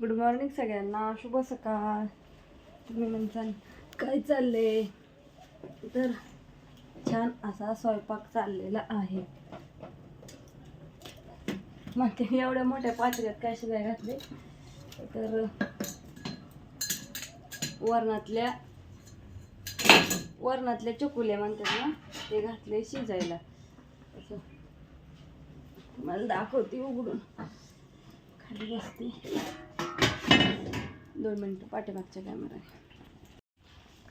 Good morning सगळ्यांना. शुभ सकाळ. तुम्ही म्हणसान काय चालले तर छान असा स्वयंपाक चाललेला आहे. मग ते एवढ्या मोठ्या पाचऱ्यात काय शिजाय घातले? तर वरणातल्या वरणातल्या चकुल्या म्हणतात ना ते घातले शिजायला. असं. मला दाखवते उघडून. खाली बसते. दोन मिनटं पाठीमागच्या कॅमेरा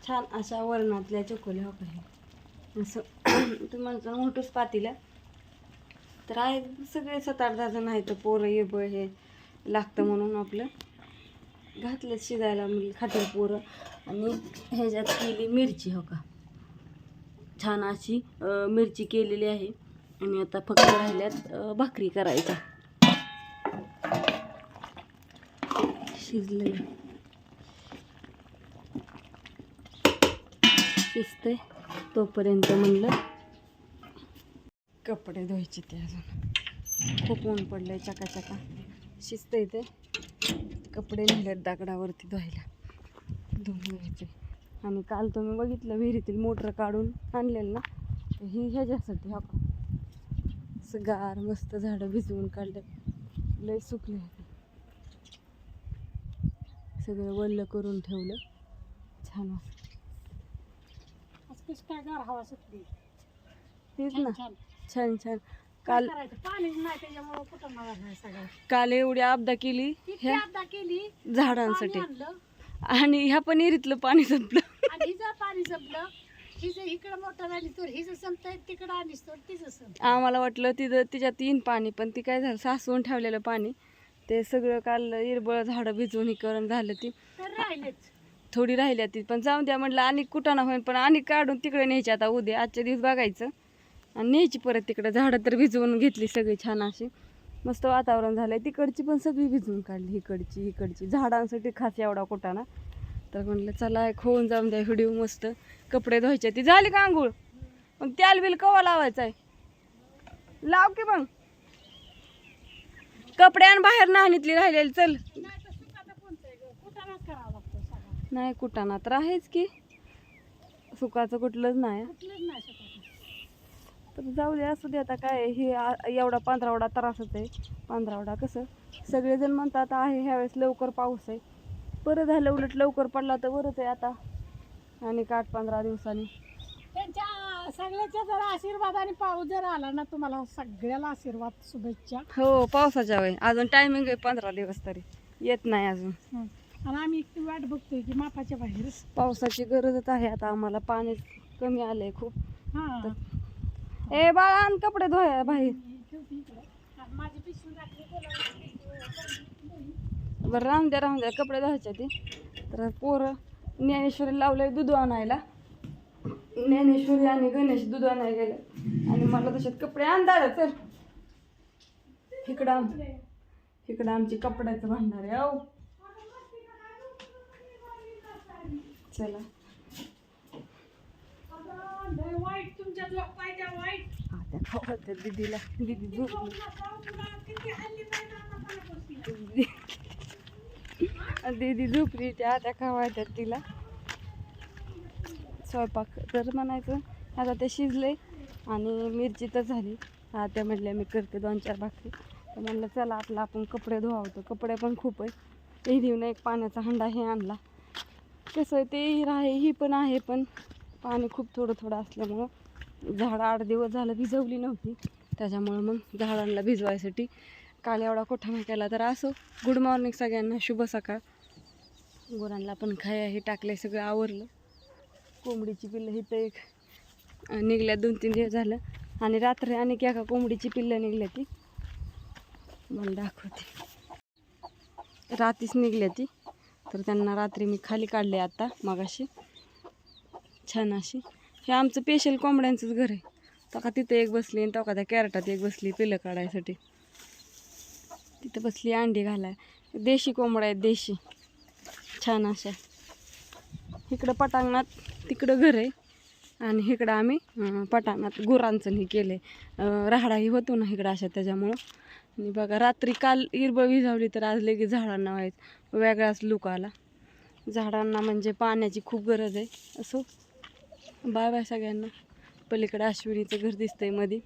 छान अशा वरणातल्या चकोल्या हो काही. असं तुम्ही म्हणता मोठंच पातीला तर आहे सगळे सात आठ दहा जण आहेत पोरं ये बळ हे लागतं म्हणून आपलं. घातलं शिजायला म्हणजे खातील पोरं. आणि ह्याच्यात केली मिरची हो का. छान अशी मिरची केलेली आहे. आणि आता फक्त राहिल्यात भाकरी करायच्या. शिजले शिजते तोपर्यंत म्हणलं कपडे धुवायचे ते अजून. खूप ऊन पडलं आहे चकाचका शिजतंय ते. कपडे नेलेत दागडावरती धुवायला. धुवून घ्यायचे. आणि काल तुम्ही बघितलं विहिरीतील मोटर काढून आणलेलं ना? तर ही ह्याच्यासाठी हा असं गार मस्त झाडं भिजवून काढले. लय सुकले सगळं वल्ल करून ठेवलं. छान असं. काय गार हवा सुटली. तेच ना. छान. छान छान. काल काल पाणीच नाही त्याच्यामुळे कुठं मला नाही सगळं. काल एवढी आपदा केली इतकी ह्या आपदा केली? झाडांसाठी. पाणी आणलं. आणि ह्या पनीरीतलं पाणी संपलं. आणि हिचं पाणी संपलं. हिचं इकडं मोटर आली तर हिचं संपतंय तिकडं आलीस तर तिचं संपत आम्हाला वाटलं तिथं तिच्यात येईन पाणी पण ती काय झालं सासवून ठेवलेलं पाणी. ते सगळं काल इरबळ झाडं भिजवून हे करून झालं ती. तर राहिलेच. थोडी राहिली ती. पण जाऊन द्या म्हटलं आणि कुठं होईन पण आणि काढून तिकडे न्यायची. आता उद्या आजच्या दिवस बघायचं. आणि न्यायची परत तिकडं. झाडं तर भिजवून घेतली सगळी छान अशी. मस्त वातावरण झालंय. तिकडची पण सगळी भिजवून काढली. इकडची इकडची. झाडांसाठी खास एवढा कुटाणा तर म्हटलं चला खोवून जाऊन द्या. व्हिडिओ मस्त. कपडे धुवायचे. ती झाली का आंघोळ? मग त्याल बिल कवा लावायचं आहे? लाव की मग. कपडे आणि बाहेर नाहणीतली राहिलेली. चल नाही तर सुखाचं कोणतं आहे गं? कुठानाच करावं लागतं सगळं नाही कुटाणा तर आहेच की. सुकाचं कुठलंच नाही. सुखाचं. तर जाऊ दे असू दे आता काय हे एवढा पंधरावडा त्रासच आहे. पंधरावडा कसं? सगळेजण म्हणतात आहे ह्यावेळेस लवकर पाऊस आहे. बरं झालं उलट लवकर पडला तर बरंच आहे आता. आणि आठ पंधरा दिवसांनी. त्यांच्या सगळ्याच्या जर आशीर्वादाने पाऊस जर आला ना तुम्हाला सगळ्याला आशीर्वाद शुभेच्छा. हो पावसाच्या वेळी. अजून टायमिंग आहे पंधरा दिवस तरी. येत नाही अजून. आणि आम्ही इतकी वाट बघतोय की मापाच्या बाहेर. पावसाची गरजच आहे आता आम्हाला. पाणी कमी आलंय खूप. हा. ए बाळा आण कपडे धुवाय बाहेर. ठेवते इकडं. आणि माझी पिशवी राखली बरं राहून द्या राहून द्या. कपडे धुवायचे ते. तर पोरं ज्ञानेश्वरी लावलंय दूध आणायला. ज्ञानेश्वरी आणि गणेश दूध आणायला गेले. आणि मला तशात कपडे आणतात चल. इकडं आम इकडं आमची कपड्याचं भांडार आहे अहो चला. आता दीदीला दीदी झोपली किती आता दीदी झोपली त्या त्या खावायच्यात तिला. स्वयंपाक तर म्हणायचं आता ते शिजले आणि मिरची तर झाली. हा त्या म्हटल्या मी करते दोन चार भाकरी. तर म्हणलं चला आपलं आपण कपडे धुवावतो कपडे पण खूप आहे एरीवनं एक पाण्याचा हंडा हे आणला. कसं आहे ते हिर आहे ही पण आहे पण पाणी खूप थोडं थोडं असल्यामुळं झाडं आठ दिवस झालं भिजवली नव्हती. त्याच्यामुळं मग झाडांना भिजवायसाठी काल एवढा कोठा केला. तर असो गुड मॉर्निंग सगळ्यांना शुभ सकाळ. गुरांना पण खाया हे टाकले सगळं आवरलं. कोंबडीची पिल्लं इथं एक निघल्या दोन तीन दिवस झालं. आणि रात्री आणि एका कोंबडीची पिल्लं निघल्या ती. मला दाखवते. रात्रीच निघल्या ती. तर त्यांना रात्री मी खाली काढले आता मगाशी. छान अशी. हे आमचं स्पेशल कोंबड्यांचंच घर आहे. तो का तिथं एक बसली आणि तो का त्या कॅरेटात एक बसली पिलं काढायसाठी. तिथं बसली अंडी घालाय. देशी कोंबड्या आहेत देशी. छान अशा. इकडं पटांगणात तिकडं घर आहे. आणि इकडं आम्ही पटांगणात गुरांचं हे केलं आहे राहाडाही होतो ना इकडं अशा त्याच्यामुळं. आणि बघा रात्री काल हिरबळ विझावली तर आज लगेच झाडांना व्हायचं. वेगळाच लुक आला. झाडांना म्हणजे पाण्याची खूप गरज आहे. असो. बाय बाय सगळ्यांना. पलीकडे अश्विनीचं घर दिसतंयमध्ये